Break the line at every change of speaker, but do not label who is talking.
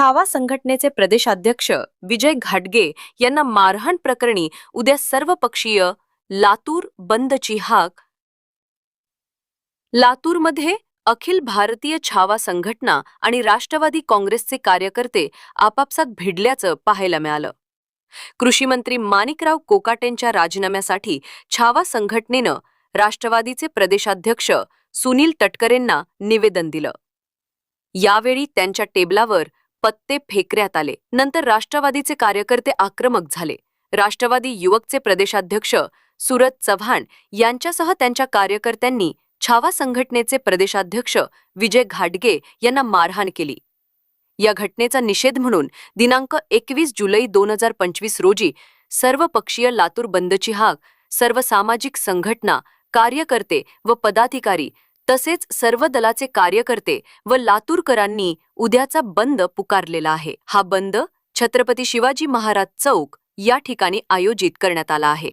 छावा संघटनेचे प्रदेशाध्यक्ष विजय घाटगे यांना मारहाण प्रकरणी उद्या सर्वपक्षीय लातूर बंदची हाक लातूरमध्ये अखिल भारतीय छावा संघटना आणि राष्ट्रवादी काँग्रेसचे कार्यकर्ते आपापसात भिडल्याचं पाहायला मिळालं. कृषीमंत्री माणिकराव कोकाटेंच्या राजीनाम्यासाठी छावा संघटनेनं राष्ट्रवादीचे प्रदेशाध्यक्ष सुनील तटकरेंना निवेदन दिलं. यावेळी त्यांच्या टेबलावर पत्ते फेकण्यात आले. नंतर राष्ट्रवादीचे कार्यकर्ते आक्रमक झाले. राष्ट्रवादी युवकचे प्रदेशाध्यक्ष सुरज चव्हाण यांच्यासह त्यांच्या कार्यकर्त्यांनी छावा संघटनेचे प्रदेशाध्यक्ष विजय घाटगे यांना मारहाण केली. या घटनेचा निषेध म्हणून दिनांक एकवीस जुलै दोन हजार पंचवीस रोजी सर्वपक्षीय लातूर बंदची हाक सर्व सामाजिक संघटना कार्यकर्ते व पदाधिकारी तसेच सर्व दलाचे कार्यकर्ते व लातूरकरांनी उद्याचा बंद पुकारलेला आहे. हा बंद छत्रपती शिवाजी महाराज चौक या ठिकाणी आयोजित करण्यात आला आहे.